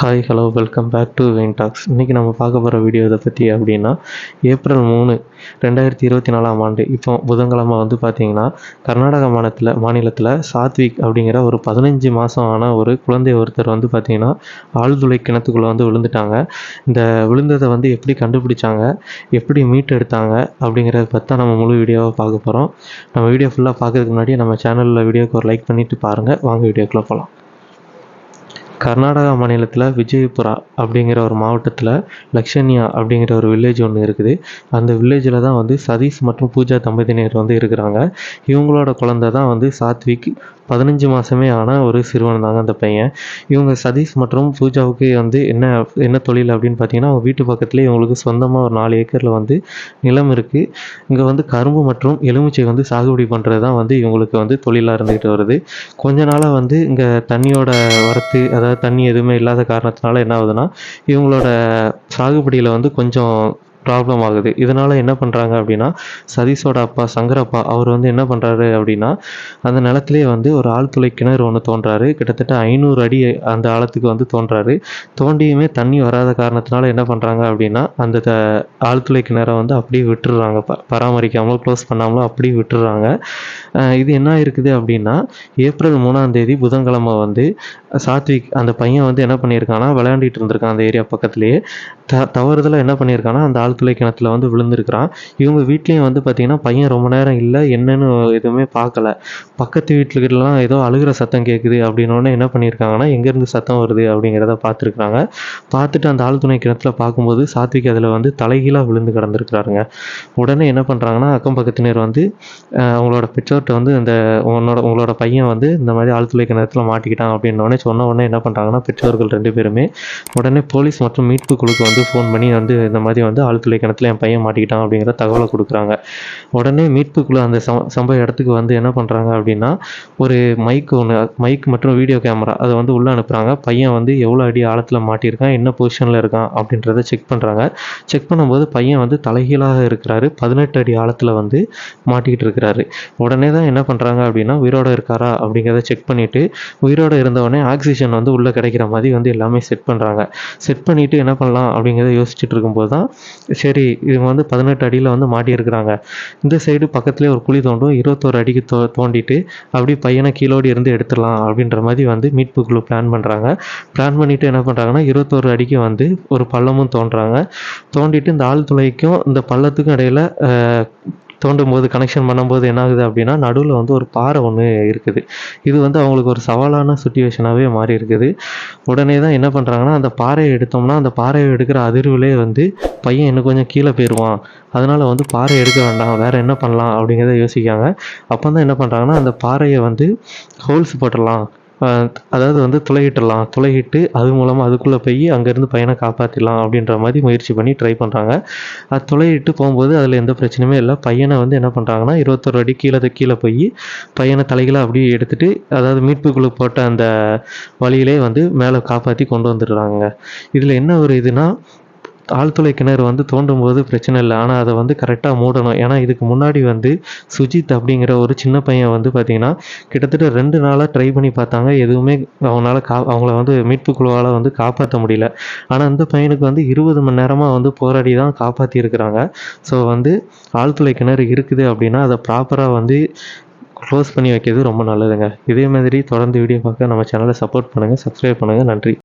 Hi hello welcome back to Vain Talks இன்றைக்கி நம்ம பார்க்க போகிற வீடியோ இதை பற்றி அப்படின்னா ஏப்ரல் மூணு ரெண்டாயிரத்தி இருபத்தி நாலாம் ஆண்டு. இப்போ புதன்கிழமை வந்து பார்த்திங்கன்னா கர்நாடக மாநிலத்தில் மாநிலத்தில் சாத்விக் அப்படிங்கிற ஒரு பதினஞ்சு மாதம் ஆன ஒரு குழந்தை ஒருத்தர் வந்து பார்த்திங்கன்னா ஆழ்துளை கிணத்துக்குள்ளே வந்து விழுந்துட்டாங்க. இந்த விழுந்ததை வந்து எப்படி கண்டுபிடிச்சாங்க எப்படி மீட் எடுத்தாங்க அப்படிங்கிறத பற்றி தான் நம்ம முழு வீடியோவை பார்க்க போகிறோம் நம்ம வீடியோ ஃபுல்லாக பார்க்கறதுக்கு முன்னாடி நம்ம சேனலில் வீடியோக்கு ஒரு லைக் பண்ணிவிட்டு பாருங்கள் வாங்க வீடியோக்குள்ளே போகலாம் கர்நாடகா மாநிலத்தில் விஜயபுரா அப்படிங்கிற ஒரு மாவட்டத்தில் லக்ஷன்யா அப்படிங்கிற ஒரு வில்லேஜ் ஒன்று இருக்குது. அந்த வில்லேஜில் தான் வந்து சதீஷ் மற்றும் பூஜா தம்பதியினர் வந்து இருக்கிறாங்க. இவங்களோட குழந்தை தான் வந்து சாத்விக். பதினஞ்சு மாதமே ஆன ஒரு சிறுவன் தாங்க அந்த பையன். இவங்க சதீஷ் மற்றும் பூஜாவுக்கு வந்து என்ன என்ன தொழில் அப்படின்னு பார்த்தீங்கன்னா அவங்க வீட்டு பக்கத்துலேயே இவங்களுக்கு சொந்தமாக ஒரு நாலு ஏக்கரில் வந்து நிலம் இருக்குது இங்கே வந்து கரும்பு மற்றும் எலுமிச்சை வந்து சாகுபடி பண்ணுறது தான் வந்து இவங்களுக்கு வந்து தொழிலாக இருந்துக்கிட்டு வருது. கொஞ்ச நாளாக வந்து இங்கே தண்ணியோட வரத்து அதாவது தண்ணி எதுவுமே இல்லாத காரணத்தினால என்ன ஆகுதுன்னா இவங்களோட சாகுபடியில் வந்து கொஞ்சம் ப்ராப்ளம் ஆகுது. இதனால் என்ன பண்ணுறாங்க அப்படின்னா சதீஷோட அப்பா சங்கரப்பா அவர் வந்து என்ன பண்ணுறாரு அப்படின்னா அந்த நிலத்துலேயே வந்து ஒரு ஆழ்துளை கிணறு ஒன்று தோன்றாரு. கிட்டத்தட்ட ஐநூறு அடி அந்த ஆழத்துக்கு வந்து தோன்றாரு. தோண்டியுமே தண்ணி வராத காரணத்தினால என்ன பண்ணுறாங்க அப்படின்னா அந்த த ஆழ்துளை கிணறை வந்து அப்படியே விட்டுடுறாங்க ப பராமரிக்காமலோ க்ளோஸ் பண்ணாமலோ அப்படியே விட்டுடுறாங்க இது என்ன இருக்குது அப்படின்னா ஏப்ரல் மூணாம் தேதி புதன்கிழமை வந்து சாத்விக் அந்த பையன் வந்து என்ன பண்ணியிருக்கான்னா விளையாண்டிட்டு இருந்திருக்கான் அந்த ஏரியா பக்கத்துலேயே. த தவறுதலாக என்ன பண்ணியிருக்கான்னா அந்த ஆழ்துளை கிணத்துல வந்து விழுந்திருக்கிறான். இவங்க வீட்லேயும் வந்து பார்த்தீங்கன்னா பையன் ரொம்ப நேரம் இல்லை என்னன்னு எதுவுமே பார்க்கல பக்கத்து வீட்டுக்கிட்டலாம் ஏதோ அழுகிற சத்தம் கேட்குது அப்படின்னோடனே என்ன பண்ணியிருக்காங்கன்னா எங்கேருந்து சத்தம் வருது அப்படிங்கிறத பார்த்துருக்குறாங்க பார்த்துட்டு அந்த ஆழ்துணை கிணத்துல பார்க்கும்போது சாத்விக் அதில் வந்து தலைகீழாக விழுந்து கிடந்திருக்கிறாருங்க. உடனே என்ன பண்ணுறாங்கன்னா அக்கம் பக்கத்தினர் வந்து அவங்களோட பெற்றோர்கிட்ட வந்து இந்த உன்னோட உங்களோட பையன் வந்து இந்த மாதிரி ஆழ்துளை கிணத்துல மாட்டிக்கிட்டான் அப்படின்னோடனே சொன்ன உடனே என்ன பண்ணுறாங்கன்னா பெற்றோர்கள் ரெண்டு பேருமே உடனே போலீஸ் மற்றும் மீட்பு குழுக்கு வந்து ஃபோன் பண்ணி வந்து இந்த மாதிரி வந்து ஆழ்துளை கிணத்துல என் பையன் மாட்டிக்கிட்டான் அப்படிங்கிற தகவலை கொடுக்குறாங்க. உடனே மீட்பு அந்த சம்பவ இடத்துக்கு வந்து என்ன பண்ணுறாங்க அப்படின்னா ஒரு மைக் ஒன்று மைக் மற்றும் வீடியோ கேமரா அதை வந்து உள்ளே அனுப்புகிறாங்க பையன் வந்து எவ்வளோ அடி ஆழத்தில் மாட்டியிருக்கான் என்ன பொசிஷனில் இருக்கான் அப்படின்றத செக் பண்ணுறாங்க செக் பண்ணும்போது பையன் வந்து தலைகீழாக இருக்கிறாரு. பதினெட்டு அடி ஆழத்தில் வந்து மாட்டிக்கிட்டு இருக்கிறாரு. உடனே தான் என்ன பண்ணுறாங்க அப்படின்னா உயிரோடு இருக்காரா அப்படிங்கிறத செக் பண்ணிவிட்டு உயிரோடு இருந்தவொடனே ஆக்சிஜன் வந்து உள்ளே கிடைக்கிற மாதிரி வந்து எல்லாமே செட் பண்ணுறாங்க செட் பண்ணிவிட்டு என்ன பண்ணலாம் அப்படிங்கிறத யோசிச்சுட்டு இருக்கும்போது தான் சரி இவங்க வந்து பதினெட்டு அடியில் வந்து மாட்டியிருக்கிறாங்க இந்த சைடு பக்கத்துலேயே ஒரு குழி தோண்டும் இருபத்தோரு அடிக்கு தோ தோண்டிட்டு அப்படி பையனை கீழோடி இருந்து எடுத்துடலாம் அப்படின்ற மாதிரி வந்து மீட்பு குழு பிளான் பண்ணுறாங்க பிளான் பண்ணிவிட்டு என்ன பண்ணுறாங்கன்னா இருபத்தோரு அடிக்கு வந்து ஒரு பள்ளமும் தோன்றாங்க. தோண்டிட்டு இந்த ஆழ்துளைக்கும் இந்த பள்ளத்துக்கும் இடையில தோண்டும் போது கனெக்ஷன் பண்ணும்போது என்ன ஆகுது அப்படின்னா நடுவில் வந்து ஒரு பாறை ஒன்று இருக்குது. இது வந்து அவங்களுக்கு ஒரு சவாலான சுச்சுவேஷனாகவே மாறி இருக்குது. உடனே தான் என்ன பண்ணுறாங்கன்னா அந்த பாறையை எடுத்தோம்னா அந்த பாறையை எடுக்கிற அதிர்வுலே வந்து பையன் இன்னும் கொஞ்சம் கீழே போயிடுவான் அதனால் வந்து பாறை எடுக்க வேண்டாம் வேறு என்ன பண்ணலாம் அப்படிங்கிறத யோசிக்காங்க அப்போ தான் என்ன பண்ணுறாங்கன்னா அந்த பாறையை வந்து ஹோல்ஸ் போட்டுடலாம். அதாவது வந்து துளையிட்டுடலாம் துளையிட்டு அது மூலமாக அதுக்குள்ளே போய் அங்கேருந்து பையனை காப்பாற்றிடலாம் அப்படின்ற மாதிரி முயற்சி பண்ணி ட்ரை பண்ணுறாங்க அது துளையிட்டு போகும்போது அதில் எந்த பிரச்சனையுமே இல்லை. பையனை வந்து என்ன பண்ணுறாங்கன்னா இருபத்தொரு அடி கீழே கீழே போய் பையனை தலைகளை அப்படியே எடுத்துகிட்டு அதாவது மீட்புக்குழு போட்ட அந்த வழியிலே வந்து மேலே காப்பாற்றி கொண்டு வந்துடுறாங்க. இதில் என்ன ஒரு இதுனால் ஆழ்துளை கிணறு வந்து தோண்டும் போது பிரச்சனை இல்லை. ஆனால் அதை வந்து கரெக்டாக மூடணும். ஏன்னா இதுக்கு முன்னாடி வந்து சுஜித் அப்படிங்கிற ஒரு சின்ன பையன் வந்து பார்த்திங்கன்னா கிட்டத்தட்ட ரெண்டு நாளாக ட்ரை பண்ணி பார்த்தாங்க. எதுவுமே அவங்களால கா அவங்கள வந்து மீட்பு குழுவால் வந்து காப்பாற்ற முடியல. ஆனால் அந்த பையனுக்கு வந்து இருபது மணி நேரமாக வந்து போராடி தான் காப்பாற்றியிருக்கிறாங்க ஸோ வந்து ஆழ்துளை கிணறு இருக்குது அப்படின்னா அதை ப்ராப்பராக வந்து க்ளோஸ் பண்ணி வைக்கிறது ரொம்ப நல்லதுங்க. இதே மாதிரி தொடர்ந்து வீடியோ பார்க்க நம்ம சேனலை சப்போர்ட் பண்ணுங்கள் சப்ஸ்கிரைப் பண்ணுங்கள் நன்றி.